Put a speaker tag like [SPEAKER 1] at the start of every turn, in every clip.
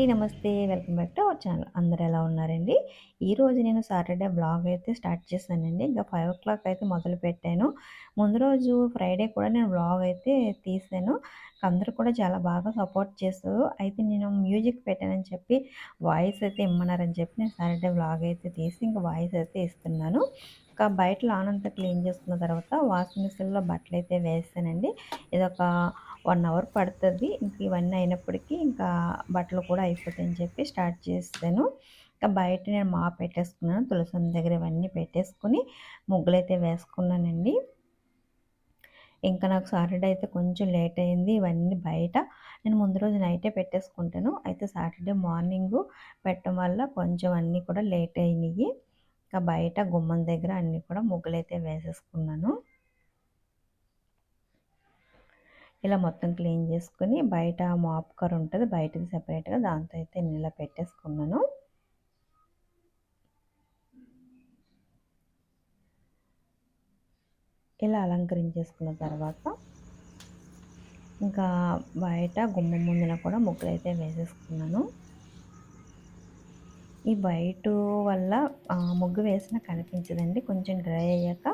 [SPEAKER 1] అండి నమస్తే. Welcome back to our channel. అందరు ఎలా ఉన్నారండి? ఈరోజు నేను సాటర్డే బ్లాగ్ అయితే స్టార్ట్ చేశానండి. ఇంకా ఫైవ్ ఓ క్లాక్ అయితే మొదలు పెట్టాను. ముందు రోజు ఫ్రైడే కూడా నేను బ్లాగ్ అయితే తీసాను అందరూ కూడా చాలా బాగా సపోర్ట్ చేస్తారు అయితే నేను మ్యూజిక్ పెట్టానని చెప్పి వాయిస్ అయితే ఇమ్మన్నారని చెప్పి నేను సాటర్డే బ్లాగ్ అయితే తీసి ఇంకా వాయిస్ అయితే ఇస్తున్నాను. ఇంకా బయట లాన్ అంతా క్లీన్ చేసుకున్న తర్వాత వాషింగ్ మిషన్లో బట్టలు అయితే వేస్తానండి ఇదొక వన్ అవర్ పడుతుంది. ఇంక ఇవన్నీ అయినప్పటికీ ఇంకా బట్టలు కూడా అయిపోతాయని చెప్పి స్టార్ట్ చేస్తాను. ఇంకా బయట నేను మా పెట్టేసుకున్నాను. తులసం దగ్గర ఇవన్నీ పెట్టేసుకుని ముగ్గులు అయితే వేసుకున్నానండి. ఇంకా నాకు సాటర్డే అయితే కొంచెం లేట్ అయింది. ఇవన్నీ బయట నేను ముందు రోజు నైటే పెట్టేసుకుంటాను. అయితే సాటర్డే మార్నింగ్ పెట్టడం వల్ల కొంచెం అన్నీ కూడా లేట్ అయినాయి. ఇంకా బయట గుమ్మం దగ్గర అన్నీ కూడా ముగ్గులు అయితే వేసేసుకున్నాను. ఇలా మొత్తం క్లీన్ చేసుకుని బయట మాప్ కర్ ఉంటుంది బయటది సెపరేట్గా దాంతో అయితే నేను ఇలా పెట్టేసుకున్నాను. ఇలా అలంకరించేసుకున్న తర్వాత ఇంకా బయట గుమ్మం ముందున కూడా ముగ్గులు అయితే వేసేసుకున్నాను. ఈ వైట్ వల్ల ముగ్గు వేసిన కనిపించదండి. కొంచెం డ్రై అయ్యాక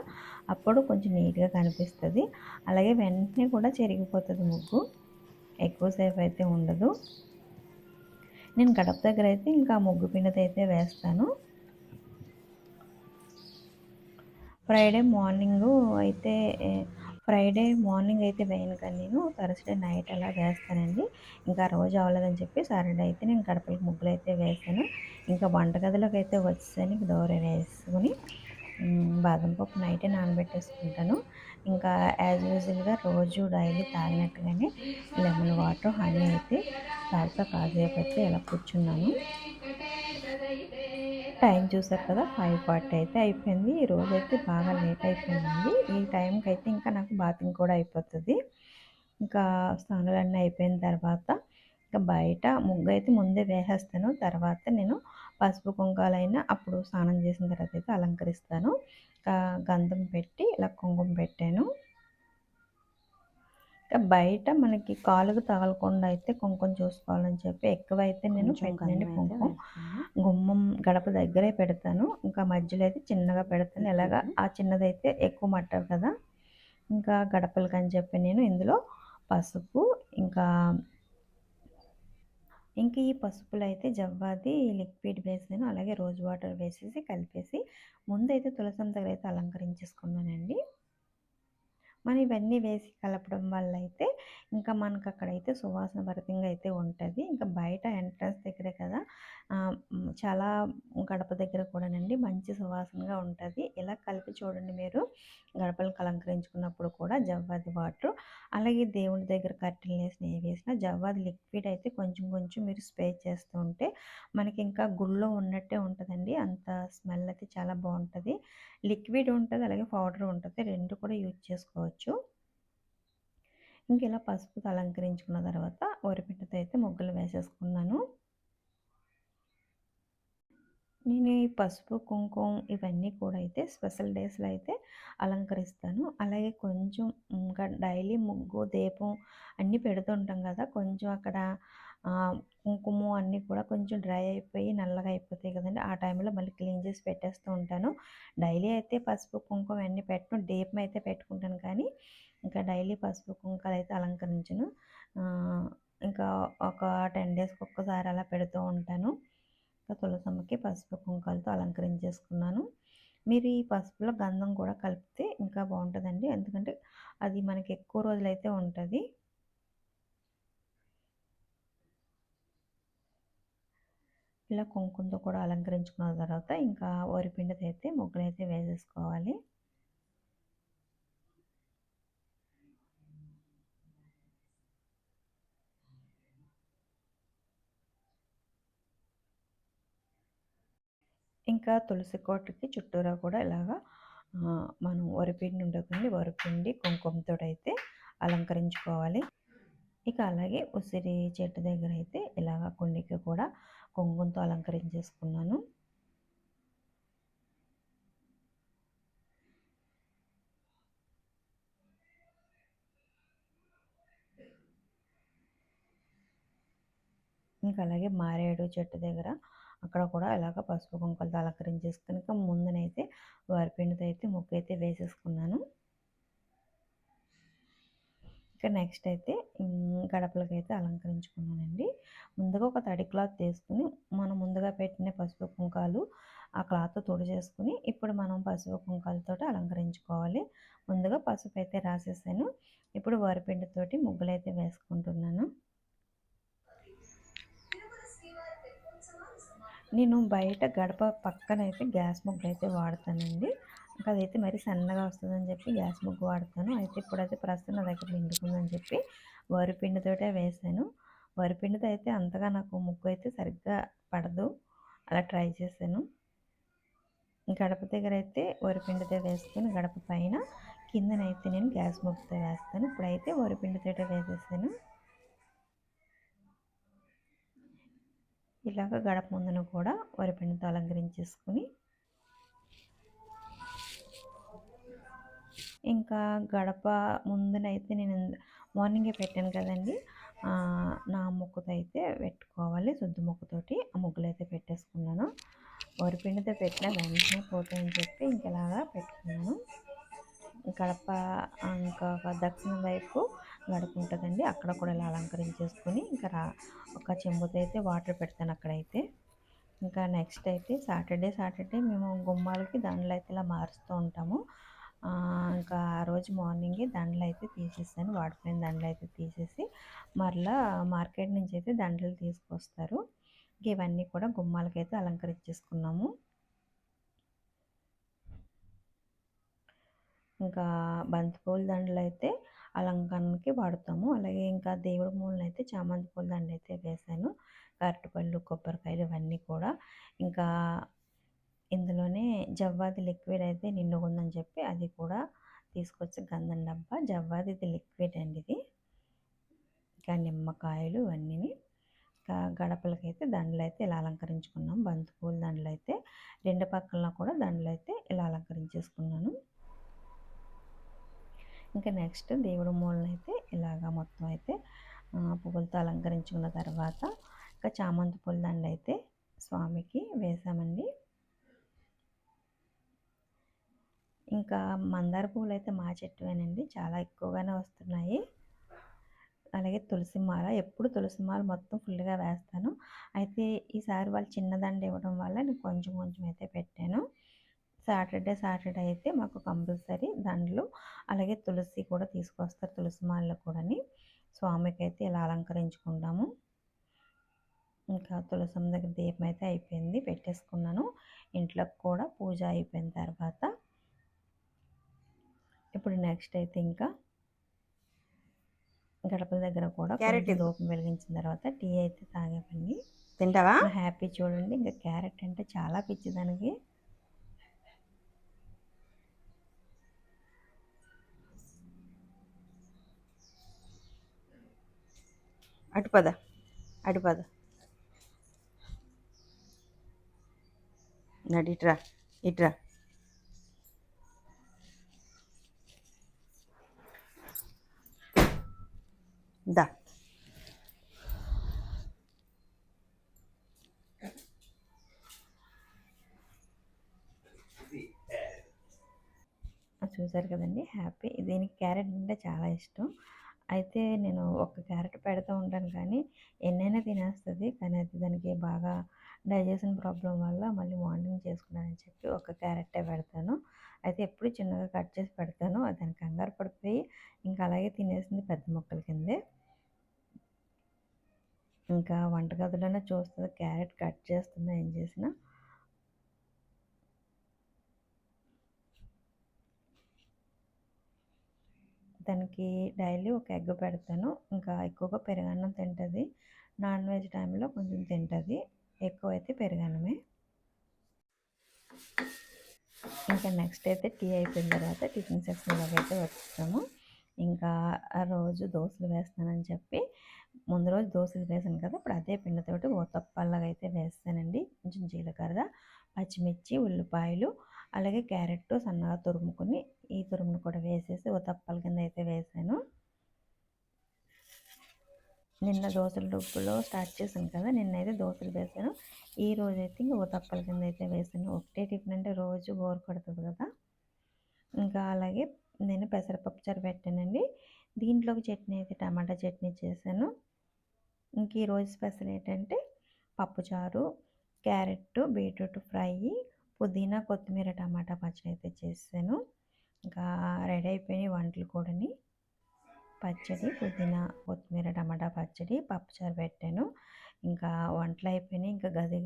[SPEAKER 1] అప్పుడు కొంచెం నీట్గా కనిపిస్తుంది. అలాగే వెంటనే కూడా చెరిగిపోతుంది ముగ్గు. ఎక్కువసేపు అయితే ఉండదు. నేను గడప దగ్గర అయితే ఇంకా ముగ్గు పిండితో అయితే వేస్తాను. ఫ్రైడే మార్నింగ్ అయితే ఫ్రైడే మార్నింగ్ అయితే వేయను కానీ నేను. థర్స్డే నైట్ అలా వేస్తానండి. ఇంకా రోజు అవ్వలేదని చెప్పి సాటర్డే అయితే నేను గడపలకు ముగ్గులు అయితే వేస్తాను ఇంకా వంటగదిలోకి అయితే వచ్చేసరికి దోర వేసుకుని బాదం పప్పు నైటే నానబెట్టేసుకుంటాను. ఇంకా యాజ్ యూజువల్గా రోజు డైలీ తాగినట్టుగానే లెమన్ వాటర్ హనీ అయితే తాగుతా కాసేపు అయితే ఇలా కూర్చున్నాను. టైం చూసారు కదా ఫైవ్ ఫార్టీ అయితే అయిపోయింది. ఈ రోజు అయితే బాగా లేట్ అయిపోయింది ఈ టైంకి అయితే ఇంకా నాకు బాతింగ్ కూడా అయిపోతుంది. ఇంకా స్నానాలన్నీ అయిపోయిన తర్వాత ఇంకా బయట ముగ్గు అయితే ముందే వేసేస్తాను. తర్వాత నేను పసుపు కుంకాలైనా అప్పుడు స్నానం చేసిన తర్వాత అయితే అలంకరిస్తాను గంధం పెట్టి ఇలా కుంకుమ పెట్టాను. బయట మనకి కాలుకు తగలకుండా అయితే కుంకుమ చూసుకోవాలని చెప్పి ఎక్కువైతే నేను పెట్టానండి కుంకుమ. గుమ్మం గడప దగ్గరే పెడతాను. ఇంకా మధ్యలో అయితే చిన్నగా పెడతాను. ఎలాగా ఆ చిన్నదైతే ఎక్కువ మట్టారు కదా. ఇంకా గడపలకి అని చెప్పి నేను ఇందులో పసుపు ఇంకా ఇంక ఈ పసుపులో అయితే జవ్వాది లిక్విడ్ వేసాను అలాగే రోజ్ వాటర్ వేసేసి కలిపేసి ముందైతే తులసం దగ్గర అయితే అలంకరించేసుకున్నానండి. మనం ఇవన్నీ వేసి కలపడం వల్ల అయితే ఇంకా మనకు అక్కడైతే సువాసన భరితంగా అయితే ఉంటుంది. ఇంకా బయట ఎంట్రన్స్ దగ్గరే కదా చాలా గడప దగ్గర కూడానండి మంచి సువాసనగా ఉంటుంది. ఇలా కలిపి చూడండి మీరు గడపలకు అలంకరించుకున్నప్పుడు కూడా జవ్వాది వాటర్ అలాగే దేవుడి దగ్గర కట్టెలు వేసిన నెయ్యి వేసిన జవ్వాది లిక్విడ్ అయితే కొంచెం కొంచెం మీరు స్ప్రే చేస్తూ ఉంటే మనకి ఇంకా గుళ్ళో ఉన్నట్టే ఉంటుందండి. అంత స్మెల్ అయితే చాలా బాగుంటుంది. లిక్విడ్ ఉంటుంది అలాగే పౌడర్ ఉంటుంది. రెండు కూడా యూజ్ చేసుకోవచ్చు. ఇంక ఇలా పసుపుతో అలంకరించుకున్న తర్వాత వరిపిండితో అయితే ముగ్గులు వేసేసుకున్నాను. నేను ఈ పసుపు కుంకుమ ఇవన్నీ కూడా అయితే స్పెషల్ డేస్లో అయితే అలంకరిస్తాను. అలాగే కొంచెం ఇంకా డైలీ ముగ్గు దీపం అన్నీ పెడుతుంటాం కదా కొంచెం అక్కడ కుంకుమ అన్నీ కూడా కొంచెం డ్రై అయిపోయి నల్లగా అయిపోతాయి కదండి. ఆ టైంలో మళ్ళీ క్లీన్ చేసి పెట్టేస్తూ ఉంటాను. డైలీ అయితే పసుపు కుంకుమ అన్నీ పెట్టను. దీపం అయితే పెట్టుకుంటాను కానీ ఇంకా డైలీ పసుపు కుంకాలు అయితే అలంకరించను. ఇంకా ఒక టెన్ డేస్కి ఒక్కసారి అలా పెడుతూ ఉంటాను. తులసమ్మకి పసుపు కుంకాలతో అలంకరించేసుకున్నాను. మీరు ఈ పసుపులో గంధం కూడా కలిపితే ఇంకా బాగుంటుందండి. ఎందుకంటే అది మనకి ఎక్కువ రోజులైతే ఉంటుంది. ఇలా కుంకుమతో కూడా అలంకరించుకున్న తర్వాత ఇంకా వరిపిండితో అయితే ముగ్గులైతే వేసేసుకోవాలి. ఇంకా తులసి కోటకి చుట్టూరా కూడా ఇలాగా మనం వరిపిండి ఉంటుంది వరిపిండి కుంకుమతో అయితే అలంకరించుకోవాలి. ఇక అలాగే ఉసిరి చెట్టు దగ్గర అయితే ఇలాగ కుండికి కూడా కుంకుమతో అలంకరించేసుకున్నాను. ఇంకా అలాగే మారేడు చెట్టు దగ్గర అక్కడ కూడా ఇలాగ పసుపు కుంకులతో అలంకరించేసుకుని ఇంకా ముందునైతే వరిపిండితో అయితే ముగ్గు అయితే వేసేసుకున్నాను. నెక్స్ట్ అయితే గడపలకి అయితే అలంకరించుకున్నానండి. ముందుగా ఒక తడి క్లాత్ తీసుకుని మనం ముందుగా పెట్టిన పసుపు కుంకాలు ఆ క్లాత్ తుడి చేసుకుని ఇప్పుడు మనం పసుపు కుంకాలతో అలంకరించుకోవాలి. ముందుగా పసుపు అయితే రాసేసాను. ఇప్పుడు వరిపిండితోటి ముగ్గులు అయితే వేసుకుంటున్నాను. నేను బయట గడప పక్కన అయితే గ్యాస్ ముగ్గు అయితే వాడతానండి. ఇంకా అదైతే మరి సన్నగా వస్తుందని చెప్పి గ్యాస్ ముగ్గు వాడతాను. అయితే ఇప్పుడైతే ప్రస్తుతం నా దగ్గర నిండుకుందని చెప్పి వరిపిండితోటే వేసాను. వరిపిండితో అయితే అంతగా నాకు ముగ్గు అయితే సరిగ్గా పడదు. అలా ట్రై చేశాను. గడప దగ్గర అయితే వరిపిండితో వేసుకొని గడప పైన కిందనైతే నేను గ్యాస్ ముగ్గుతో వేస్తాను. ఇప్పుడైతే వరిపిండితోటే వేసేసాను. ఇలాగ గడప ముందును కూడా వరిపిండితో అలంకరించేసుకుని ఇంకా గడప ముందునైతే నేను మార్నింగే పెట్టాను కదండి. నా ముక్కుతో అయితే పెట్టుకోవాలి శుద్ధ ముక్కుతోటి ఆ ముగ్గులు అయితే పెట్టేసుకున్నాను వరిపిండితో పెట్టిన వెంటనే పోతాయని చెప్పి ఇంకెలాగా పెట్టుకున్నాను. గడప ఇంకా దక్షిణం వైపు గడప ఉంటుందండి అక్కడ కూడా ఇలా అలంకరించేసుకొని ఇంకా రా ఒక చెంబుతో అయితే వాటర్ పెడతాను అక్కడైతే. ఇంకా నెక్స్ట్ అయితే సాటర్డే సాటర్డే మేము గుమ్మాలకి దండలు అయితే ఇలా మారుస్తూ ఉంటాము. ఇంకా ఆ రోజు మార్నింగే దండలు అయితే తీసేసాను. వాడిపోయిన దండలు అయితే తీసేసి మరలా మార్కెట్ నుంచి అయితే దండలు తీసుకొస్తారు. ఇవన్నీ కూడా గుమ్మాలకైతే అలంకరించేసుకున్నాము. ఇంకా బంతిపూల దండలు అయితే అలంకరణకి వాడతాము. అలాగే ఇంకా దేవుడి మూలన అయితే చామంతి పూల దండ అయితే వేసాను. అరటిపళ్ళు కొబ్బరికాయలు ఇవన్నీ కూడా. ఇంకా ఇందులోనే జవ్వాది లిక్విడ్ అయితే నిండుగుందని చెప్పి అది కూడా తీసుకొచ్చి గంధం డబ్బా జవ్వాది ఇది లిక్విడ్ అండి ఇది. ఇంకా నిమ్మకాయలు ఇవన్నీ ఇంకా గడపలకైతే దండలు అయితే ఇలా అలంకరించుకున్నాం. బంతిపూల దండలు అయితే రెండు పక్కల కూడా దండలు అయితే ఇలా అలంకరించేసుకున్నాను. ఇంకా నెక్స్ట్ దేవుడి మూలన అయితే ఇలాగా మొత్తం అయితే పువ్వులతో అలంకరించుకున్న తర్వాత ఇంకా చామంతి పూల దండ అయితే స్వామికి వేసామండి. ఇంకా మందార పువ్వులు అయితే మా చెట్టువేనండి. చాలా ఎక్కువగానే వస్తున్నాయి. అలాగే తులసి మాల ఎప్పుడు తులసి మాల మొత్తం ఫుల్గా వేస్తాను. అయితే ఈసారి వాళ్ళు చిన్నదండ ఇవ్వడం వల్ల నేను కొంచెం కొంచెం అయితే పెట్టాను. సాటర్డే సాటర్డే అయితే మాకు కంపల్సరీ దండలు అలాగే తులసి కూడా తీసుకొస్తారు తులసి మాలలో కూడాని. స్వామికి అయితే ఇలా అలంకరించుకుంటాము. ఇంకా తులసం దగ్గర దీపం అయితే అయిపోయింది పెట్టేసుకున్నాను. ఇంట్లోకి కూడా పూజ అయిపోయిన తర్వాత ఇప్పుడు నెక్స్ట్ అయితే ఇంకా గడపల దగ్గర కూడా క్యారెట్ లోపం వెలిగించిన తర్వాత టీ అయితే తాగేపండి
[SPEAKER 2] తింటావా?
[SPEAKER 1] హ్యాపీ చూడండి ఇంకా క్యారెట్ అంటే చాలా పిచ్చి దానికి.
[SPEAKER 2] అటు పద అటు పద. నడి ఇట్రా దా
[SPEAKER 1] చూసారు కదండి హ్యాపీ. దీనికి క్యారెట్ అంటే చాలా ఇష్టం. అయితే నేను ఒక క్యారెట్ పెడుతూ ఉంటాను కానీ ఎన్నైనా తినేస్తుంది కానీ అది దానికి బాగా డైజెషన్ ప్రాబ్లం వల్ల మళ్ళీ మార్నింగ్ చేసుకున్నానని చెప్పి ఒక క్యారెట్టే పెడతాను. అయితే ఎప్పుడు చిన్నగా కట్ చేసి పెడతాను అది దానికి కంగారు పడిపోయి ఇంకా అలాగే తినేసింది పెద్ద మొక్కల కిందే. ఇంకా వంటగదిలోనే చూస్తుంది. క్యారెట్ కట్ చేస్తున్నా ఏం చేసినా. దానికి డైలీ ఒక ఎగ్ పెడతాను. ఇంకా ఎక్కువగా పెరుగన్నం తింటుంది. నాన్ వెజ్ టైంలో కొంచెం తింటుంది. ఎక్కువ అయితే పెరుగన్నమే. ఇంకా నెక్స్ట్ అయితే టీ అయిపోయిన తర్వాత టిఫిన్ సెక్షన్లోకి అయితే వచ్చాము ఇంకా ఆ రోజు దోశలు వేస్తానని చెప్పి ముందు రోజు దోశలు వేసాను కదా ఇప్పుడు అదే పిండితోటి ఓ తప్పల్లాగా అయితే వేస్తానండి. కొంచెం జీలకర్ర పచ్చిమిర్చి ఉల్లిపాయలు అలాగే క్యారెట్ సన్నగా తురుముకొని ఈ తురుమును కూడా వేసేసి ఓ తప్పల కింద అయితే వేసాను. నిన్న దోశల రుబ్బులో స్టార్ట్ చేశాను కదా నిన్నైతే దోశలు వేసాను. ఈ రోజు అయితే ఇంకా ఉతప్పల కింద అయితే వేసాను. ఒకటే టిఫిన్ అంటే రోజు బోర్ కొడుతుంది కదా. ఇంకా అలాగే నేను పెసరపప్పు చారు పెట్టానండి. దీంట్లోకి చట్నీ అయితే టమాటా చట్నీ చేశాను. ఇంక ఈరోజు స్పెషల్ ఏంటంటే పప్పుచారు క్యారెట్ బీట్రూట్ ఫ్రై పుదీనా కొత్తిమీర టమాటా పచ్చడి అయితే చేసాను ఇంకా రెడీ అయిపోయినాయి వంటలు కూడాని. పచ్చడి పుదీనా కొత్తిమీర టమాటా పచ్చడి పప్పుచారు పెట్టాను. ఇంకా వంటలు అయిపోయినాయి. ఇంకా గది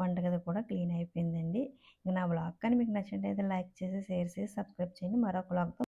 [SPEAKER 1] వంటగది కూడా క్లీన్ అయిపోయిందండి. ఇంకా నా బ్లాగ్ కానీ మీకు నచ్చినట్టయితే లైక్ చేసి షేర్ చేసి సబ్స్క్రైబ్ చేయండి. మరొక బ్లాగ్తో